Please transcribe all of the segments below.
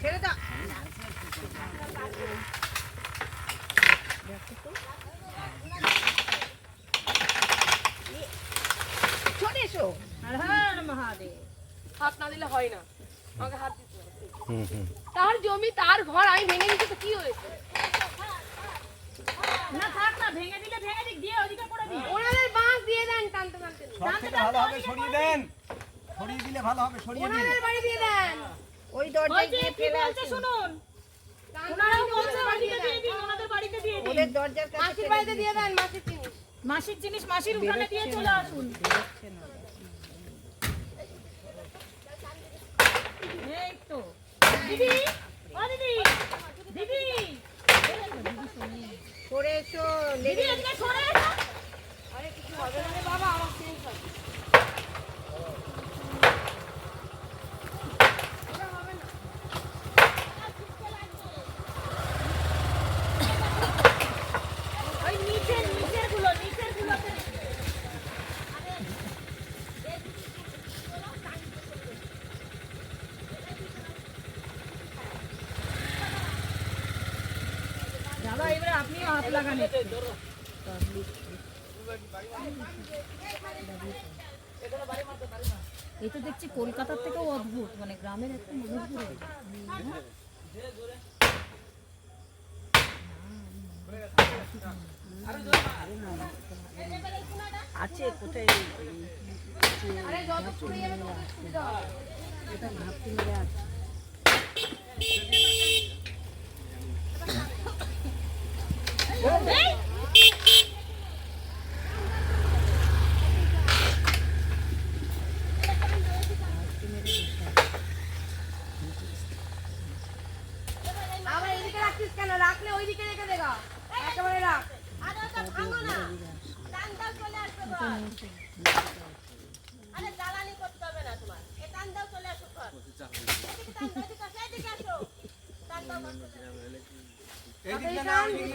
ছেড়ে দাও চলে এসো। হর মহাদেব। হাত না দিলে হয় না। আমাকে হাত দিতে হবে। হুম হুম। তার জমি তার ঘর আমি ভেঙে দিচ্ছি তো কি হয়েছে? না থাক না ভেঙে দিলে ভেঙে দিক দিয়ে ওদিকে করে দিই। ওনাদের বাঁশ দিয়ে দেন টানতে টানতে। হবে সরিয়ে দেন। সরিয়ে দিলে ভালো হবে সরিয়ে দিন। ওনাদের বাড়ি দিয়ে দেন। ওই দরজায় গিয়ে ফেলে আছে শুনুন। ওনারাও বলছে বাড়িতে দিয়ে দিন ওনাদের বাড়িতে দিয়ে দিন। ওদের দরজার কাছে মাসির বাড়িতে দিয়ে দেন মাসির জিনিস। মাসির জিনিস মাসির উঠানে দিয়ে চলে আসুন। এই তো। দিদি দিদি সরে এসো দিদি লেগে এদিকে সরে এসো আরে কিছু হবে না রে বাবা আমার চেঞ্জ হবে ওই নিচের নিচেরগুলো নিচের গুলোতে দাদা এবারে আপনিও হাত লাগান একটু। এই তো দেখছি কলকাতার থেকেও অদ্ভুত মানে গ্রামের একটা মধুপুর আছে কোথায়? আরে যত ছুড়ে যাবে তত সুবিধা হবে আবার এদিকে রাখছিস কেন রাখলে ওইদিকে রেখে দেগা একেবারে রাখ আরে ওটা ভাঙো না টানটাও চলে আসবে ঘর আরে জ্বালানি করতে হবে না তোমার এ টানটাও চলে আসো ঘর এদিকে টান, এদিকে আসো, এদিকে আসো। টানটাও করতে হবে না। এইদিকে না ওইদিকে না এইদিকে টানলে বেরোবে সহজে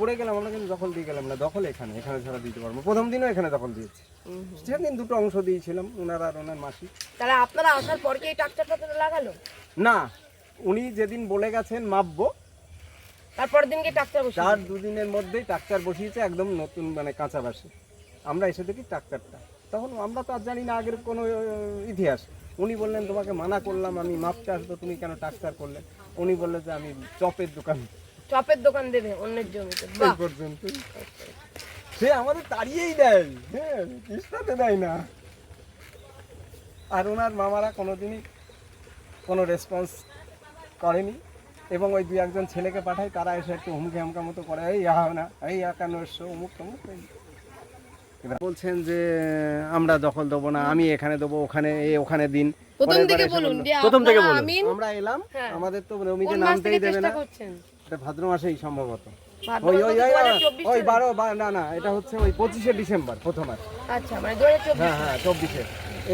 পড়ে গেলাম আমরা কিন্তু দখল দিয়ে গেলাম না দখল এখানে এখানে ছাড়া দিতে পারব প্রথম দিনও এখানে দখল দিয়েছি। সেদিন দুটো অংশ দিয়েছিলাম ওনার আর ওনার মাসি। তাহলে আপনারা আসার পর কি এই ট্রাক্টরটা লাগালো? না উনি যেদিন বলে গেছেন মাপবো তারপরের দিনকে ট্রাক্টর বসে তার দুদিনের মধ্যেই ট্রাক্টর বসিয়েছে একদম নতুন মানে কাঁচা বাসে। আমরা এসে দেখি ট্রাক্টরটা। তখন আমরা তো আর জানি না আগের কোনো ইতিহাস। উনি বললেন তোমাকে মানা করলাম আমি মাপতে আসব তুমি কেন ট্রাক্টর করলে? উনি বললেন যে আমি চপের দোকান। চপের দোকান দেবে অন্যের জমিতে বাহ! পর্যন্ত। সে আমাদের তাড়িয়েই দেয়। হ্যাঁ কিস্তাতে দেয় না। আর ওনার মামারা কোনোদিনই কোনো রেসপন্স করেনি এবং ওই দুই একজন ছেলেকে পাঠায় তারা এসে একটু হুমকি হামকা মতো করে এই আহ না এই কেন এসছো? অমুক তমুক এই। এবার বলছেন যে আমরা দখল দেবো না আমি এখানে দেবো ওখানে ওখানে দিন। প্রথম থেকে বলুন প্রথম থেকে বলুন। আমরা এলাম হ্যাঁ। আমাদের তো জমিতে নামতেই দেবে না। এটা ভাদ্র মাসেই সম্ভবত ওই মাসে ওই ওই 2024 ওই সালে। বারো না না এটা হচ্ছে ওই পঁচিশে ডিসেম্বর প্রথম আর। আচ্ছা মানে হ্যাঁ হ্যাঁ চব্বিশে।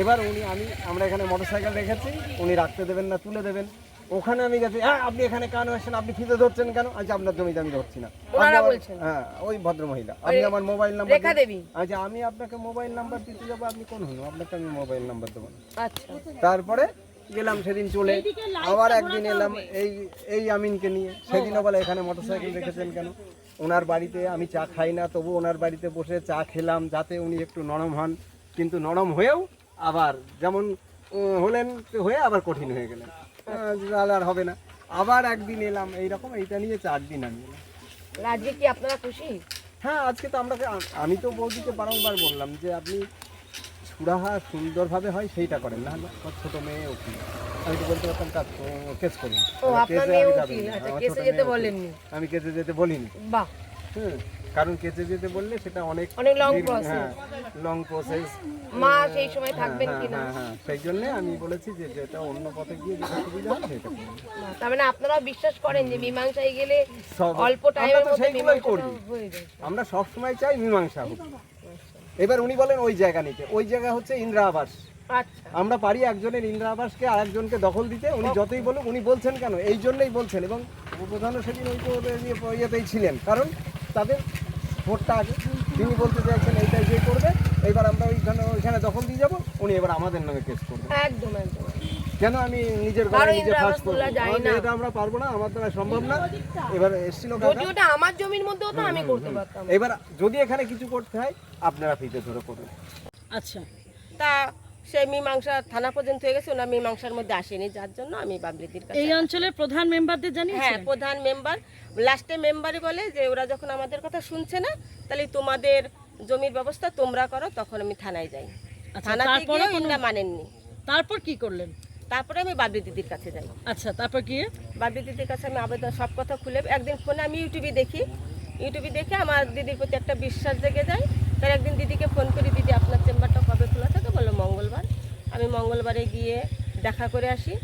এবার উনি আমি আমরা এখানে মোটরসাইকেল রেখেছি উনি রাখতে দেবেন না তুলে দেবেন। ওখানে আমি গেছি হ্যাঁ আপনি এখানে কেন আসেন আপনি ফিতে ধরছেন কেন? আচ্ছা আপনার জমিতে আমি ধরছি না? হ্যাঁ ওই ভদ্র মহিলা। আপনি আমার মোবাইল নাম্বার রেখা দেবী। আচ্ছা আমি আপনাকে মোবাইল নাম্বার দিতে যাব আপনি কোন হন? আপনাকে আমি মোবাইল নাম্বার দেবো আচ্ছা। তারপরে গেলাম সেদিন চলে। আবার একদিন এলাম এই এই আমিনকে নিয়ে। সেদিনও বলে এখানে মোটরসাইকেল রেখেছেন কেন? ওনার বাড়িতে আমি চা খাই না তবু ওনার বাড়িতে বসে চা খেলাম যাতে উনি একটু নরম হন। কিন্তু নরম হয়েও আবার যেমন হলেন হয়ে আবার কঠিন হয়ে গেলেন। তাহলে আর হবে না। আবার একদিন এলাম এইরকম এইটা নিয়ে চার দিন আমি এলাম। আজকে কি আপনারা খুশি? হ্যাঁ আজকে তো আমরা আমি তো বৌদিকে বারংবার বললাম যে আপনি সুরাহা সুন্দরভাবে হয় সেইটা করেন না ছোট মেয়ে উকিল। আমি তো বলতে পারতাম কাজ কেস করুন। আচ্ছা। আমি কেসে যেতে বলিনি। বাহ। হুম। কারণ কেচে যেতে বললে সেটা অনেক অনেক process। হ্যাঁ লং প্রসেস মা সেই সময় থাকবেন হ্যাঁ কিনা? হ্যাঁ হ্যাঁ সেই জন্য আমি বলেছি যে যেটা অন্য পথে গিয়ে যেটা সুবিধা হয় সেটা তার মানে আপনারা বিশ্বাস করেন যে মীমাংসায় গেলে অল্প টাইমের মধ্যে সেইগুলোই করি। আমরা সব সময় চাই মীমাংসা হোক। এবার উনি বলেন ওই জায়গা নিতে। ওই জায়গা হচ্ছে ইন্দিরা আবাস। আচ্ছা। আমরা পারি একজনের ইন্দিরা আবাসকে আরেকজনকে দখল দিতে। উনি যতই বলুক উনি বলছেন কেন? এই জন্যই বলছেন। এবং উপপ্রধানও সেদিন ওই তো ইয়ে- ইয়েতেই ছিলেন। কারণ তাদের ভোটটা আগে। তিনি বলতে চাইছেন এইটাই যে করবে এবার আমরা ওইখানে ওইখানে দখল দিয়ে যাব উনি এবার আমাদের নামে কেস করবেন একদম একদম। কেন আমি নিজের ঘরে নিজে ফাঁস করব। এটা আমরা পারব না আমার দ্বারা সম্ভব না। এবার এসেছিল ওটা আমার জমির মধ্যেও তো আমি করতে পারতাম। এবার যদি এখানে কিছু করতে হয় আপনারা ফিতে ধরে করুন আচ্ছা। তা সেই মীমাংসা থানা পর্যন্ত হয়ে গেছে ওনার মীমাংসার মধ্যে আসেনি। যার জন্য আমি বাবলিদির কাছে এই অঞ্চলের প্রধান মেম্বারদের জানি হ্যাঁ প্রধান মেম্বার। লাস্টে মেম্বারই বলে যে ওরা যখন আমাদের কথা শুনছে না তাহলে তোমাদের জমির ব্যবস্থা তোমরা করো তখন আমি থানায় যাই। আচ্ছা, থানাতে তারপরে গিয়ে ইন্দ্রা মানেননি তারপর কি করলেন? তারপরে আমি বাবলি দিদির কাছে যাই। আচ্ছা তারপর গিয়ে? বাবলি দিদির কাছে আমি আবেদন সব কথা খুলে একদিন ফোনে আমি ইউটিউবে দেখি। ইউটিউবে দেখে আমার দিদির প্রতি একটা বিশ্বাস জেগে যায়। তার একদিন দিদিকে ফোন করি দিদি আপনার চেম্বারটা কবে খোলা বলল মঙ্গলবার। আমি মঙ্গলবারে গিয়ে দেখা করে আসি।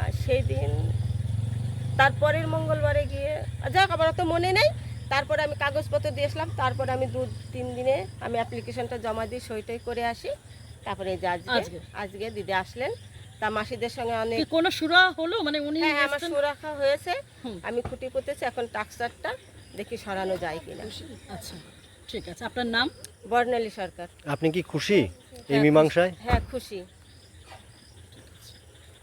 আর সেই দিন তারপরের মঙ্গলবারে গিয়ে যাক আমার তো মনে নেই। তারপরে আমি কাগজপত্র দিয়ে আসলাম। তারপরে আমি দু তিন দিনে আমি অ্যাপ্লিকেশনটা জমা দিয়ে সইটাই করে আসি। তারপরে যে আজকে আজকে? দিদি আসলেন। তা মাসিদের সঙ্গে অনেক কোনো সুরা হলো? মানে উনি হ্যাঁ হ্যাঁ, আমার? সুরাখা হয়েছে। আমি খুঁটি পুঁতেছি এখন টাক্সারটা দেখি সরানো যায় কিনা। আচ্ছা ঠিক আছে। আপনার নাম? বর্ণালী সরকার। আপনি কি খুশি? এই হ্যাঁ, মীমাংসায়? হ্যাঁ খুশি।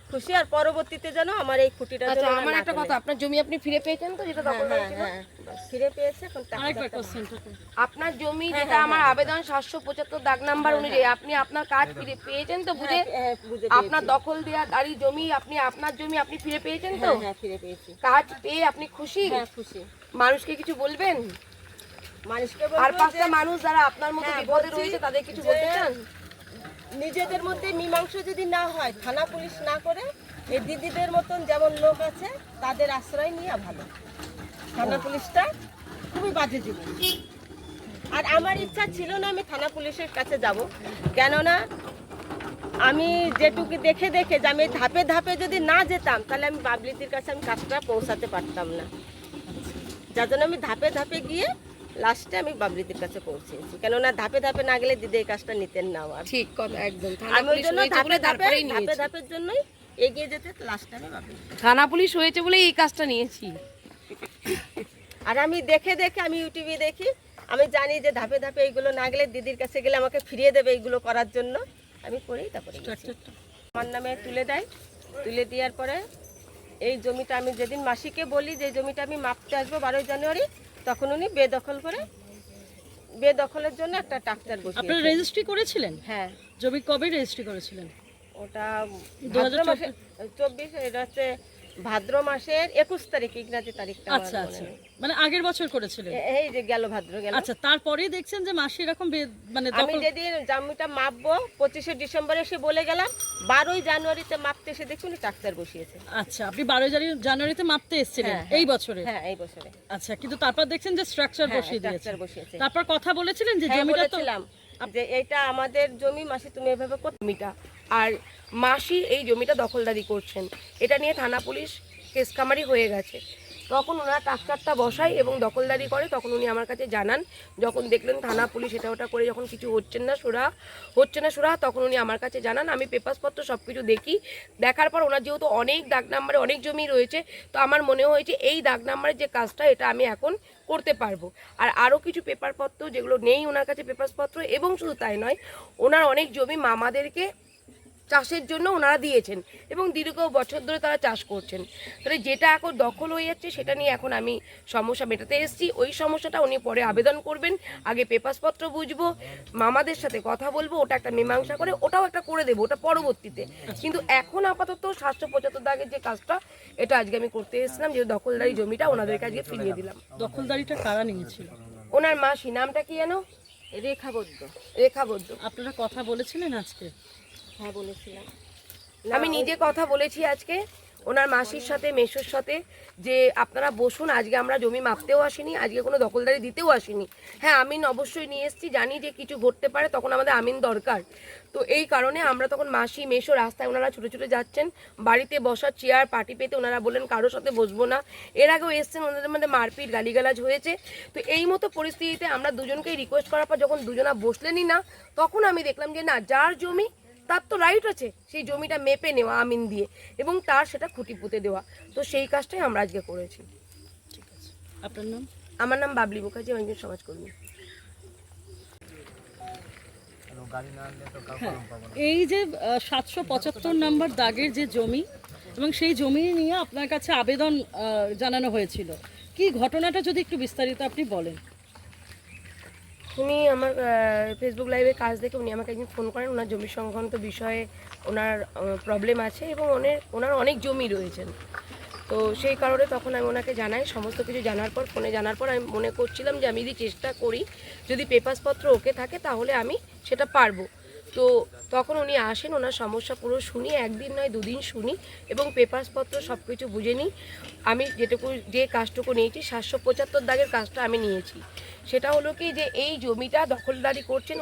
খুশি আর পরবর্তীতে যেন আমার এই খুঁটিটা আচ্ছা আমার একটা কথা আপনার জমি আপনি ফিরে পেয়েছেন তো যেটা হ্যাঁ, দখল হ্যাঁ, ফিরে পেয়েছে আপনার জমি যেটা আমার আবেদন সাতশো পঁচাত্তর দাগ নাম্বার অনুযায়ী আপনি আপনার কাজ ফিরে পেয়েছেন তো বুঝে? বুঝে আপনার দখল দেওয়া গাড়ি জমি আপনি আপনার জমি আপনি ফিরে পেয়েছেন তো? হ্যাঁ ফিরে পেয়েছি। কাজ পেয়ে আপনি খুশি? হ্যাঁ খুশি। মানুষকে কিছু বলবেন? মানুষকে আর পাঁচটা মানুষ যারা আপনার মতো বিপদে রয়েছে তাদের কিছু বলতে চান? নিজেদের মধ্যে মীমাংসা যদি না হয় থানা পুলিশ না করে এই দিদিদের মতন যেমন লোক আছে তাদের আশ্রয় নিয়ে ভালো। থানা পুলিশটা খুবই বাজে জীবন। আর আমার ইচ্ছা ছিল না আমি থানা পুলিশের কাছে যাব কেননা আমি যেটুকু দেখে দেখে যে আমি ধাপে ধাপে যদি না যেতাম তাহলে আমি বাবলিতির কাছে আমি কাজটা পৌঁছাতে পারতাম না। যার জন্য আমি ধাপে ধাপে গিয়ে লাস্টে আমি বাবলিতির কাছে পৌঁছেছি। কেননা ধাপে ধাপে না গেলে দিদি এই কাজটা নিতেন না আমার ঠিক কথা একদম। থানা আমি ওই পুলিশ জন্য হয়েছে ধাপে বলে ধাপে ধাপে ধাপের জন্যই এগিয়ে যেতে লাস্টে আমি থানা পুলিশ হয়েছে বলে এই কাজটা নিয়েছি। আর আমি দেখে দেখে আমি ইউটিউবে দেখি আমি জানি যে ধাপে ধাপে এইগুলো না গেলে দিদির কাছে গেলে আমাকে ফিরিয়ে দেবে এইগুলো করার জন্য। আমি করেই তারপরে আমার নামে তুলে দেয়। তুলে দেওয়ার পরে এই জমিটা আমি যেদিন মাসিকে বলি যে জমিটা আমি মাপতে আসব বারোই জানুয়ারি তখন উনি বেদখল করে বেদখলের জন্য একটা ট্রাক্টর আপনারা আপনি রেজিস্ট্রি করেছিলেন? হ্যাঁ। জমি কবে রেজিস্ট্রি করেছিলেন? ওটা 2024 এর চব্বিশ এটা হচ্ছে ভাদ্র মাসের একুশ তারিখ ইংরাজি তারিখটা আচ্ছা আচ্ছা। মানে আগের বছর করেছিলেন? এই যে গেল ভাদ্র গেল। আচ্ছা তারপরেই দেখছেন যে মাসি এরকম মানে আমি যেদিন জমিটা মাপবো পঁচিশে ডিসেম্বরে এসে বলে গেলাম বারোই জানুয়ারিতে মাপতে এসে দেখছি উনি ট্রাক্টর বসিয়েছে। আচ্ছা আপনি বারোই জানুয়ারিতে মাপতে এসেছিলেন হ্যাঁ, হ্যাঁ। এই বছরে? হ্যাঁ এই বছরে। আচ্ছা কিন্তু তারপর দেখছেন যে স্ট্রাকচার হ্যাঁ, বসিয়ে দিয়েছে। বসিয়েছে। তারপর কথা বলেছিলেন যে হ্যাঁ জমিটা তো যে এটা আমাদের জমি মাসে তুমি এভাবে জমিটা আর মাসি এই জমিটা দখলদারি করছেন। এটা নিয়ে থানা পুলিশ কেসকামারি হয়ে গেছে। তখন ওনারা ট্রাক্টরটা বসায় এবং দখলদারি করে। তখন উনি আমার কাছে জানান, যখন দেখলেন থানা পুলিশ এটা ওটা করে যখন কিছু হচ্ছেন না সুরা, হচ্ছে না সুরা, তখন উনি আমার কাছে জানান, আমি পেপারসপত্র সব কিছু দেখি। দেখার পর ওনার যেহেতু অনেক দাগ নাম্বারে অনেক জমি রয়েছে, তো আমার মনে হয়েছে এই দাগ নাম্বারের যে কাজটা এটা আমি এখন করতে পারব। আর আরও কিছু পেপারপত্র যেগুলো নেই ওনার কাছে পেপারসপত্র, এবং শুধু তাই নয়, ওনার অনেক জমি মামাদেরকে চাষের জন্য ওনারা দিয়েছেন এবং দীর্ঘ বছর ধরে তারা চাষ করছেন। তাহলে যেটা এখন দখল হয়ে যাচ্ছে সেটা নিয়ে এখন আমি সমস্যা মেটাতে এসেছি। ওই সমস্যাটা উনি পরে আবেদন করবেন। আগে পেপারসপত্র বুঝব মামাদের সাথে কথা বলব ওটা একটা মীমাংসা করে ওটাও একটা করে দেবো ওটা পরবর্তীতে। কিন্তু এখন আপাতত সাতশো পঁচাত্তর দাগের যে কাজটা এটা আজকে আমি করতে এসেছিলাম যে দখলদারি জমিটা ওনাদেরকে আজকে ফিরিয়ে দিলাম। দখলদারিটা কারা নিয়েছিল? ওনার মাসি নামটা কি জানো রেখাবদ্ধ। রেখাবদ্ধ। আপনারা কথা বলেছিলেন আজকে? হ্যাঁ বলেছিলাম। আমি নিজে কথা বলেছি আজকে ওনার মাসির সাথে মেসোর সাথে যে আপনারা বসুন আজকে আমরা জমি মাপতেও আসিনি আজকে কোনো দখলদারি দিতেও আসিনি। হ্যাঁ আমিন অবশ্যই নিয়ে এসেছি জানি যে কিছু ঘটতে পারে তখন আমাদের আমিন দরকার। তো এই কারণে আমরা তখন মাসি মেসো রাস্তায় ওনারা ছুটে ছুটে যাচ্ছেন বাড়িতে বসার চেয়ার পার্টি পেতে ওনারা বললেন কারোর সাথে বসবো না। এর আগেও এসছেন ওনাদের মধ্যে মারপিট গালিগালাজ হয়েছে। তো এই মতো পরিস্থিতিতে আমরা দুজনকেই রিকোয়েস্ট করার পর যখন দুজনা বসলেনই না তখন আমি দেখলাম যে না যার জমি তার তো রাইট আছে। সেই জমিটা মেপে নেওয়া আমিন দিয়ে এবং তার সেটা খুঁটি পুঁতে দেওয়া। তো সেই কাজটাই আমরা আজকে করেছি। আপনার নাম? আমার নাম বাবলি মুখার্জি আমি একজন সমাজকর্মী। এই যে সাতশো পঁচাত্তর নম্বর দাগের যে জমি এবং সেই জমি নিয়ে আপনার কাছে আবেদন জানানো হয়েছিল। কি ঘটনাটা যদি একটু বিস্তারিত আপনি বলেন? উনি আমার ফেসবুক লাইভে কাজ দেখে উনি আমাকে একদিন ফোন করেন, ওনার জমি সংক্রান্ত বিষয়ে ওনার প্রবলেম আছে এবং ওনের, ওনার অনেক জমি রয়েছেন। তো সেই কারণে তখন আমি ওনাকে জানাই, সমস্ত কিছু জানার পর ফোনে জানার পর আমি মনে করছিলাম যে আমি যদি চেষ্টা করি, যদি পেপারসপত্র ওকে থাকে, তাহলে আমি সেটা পারব। তো তখন উনি আসেন, ওনার সমস্যা পুরো শুনি, একদিন নয়, দুদিন শুনি এবং পেপারসপত্র সব কিছু বুঝে নিই। আমি যেটুকু, যে কাজটুকু নিয়েছি, সাতশো পঁচাত্তর দাগের কাজটা আমি নিয়েছি। সেটা হলো কি যে, এই জমিটা দখলদারি করছেন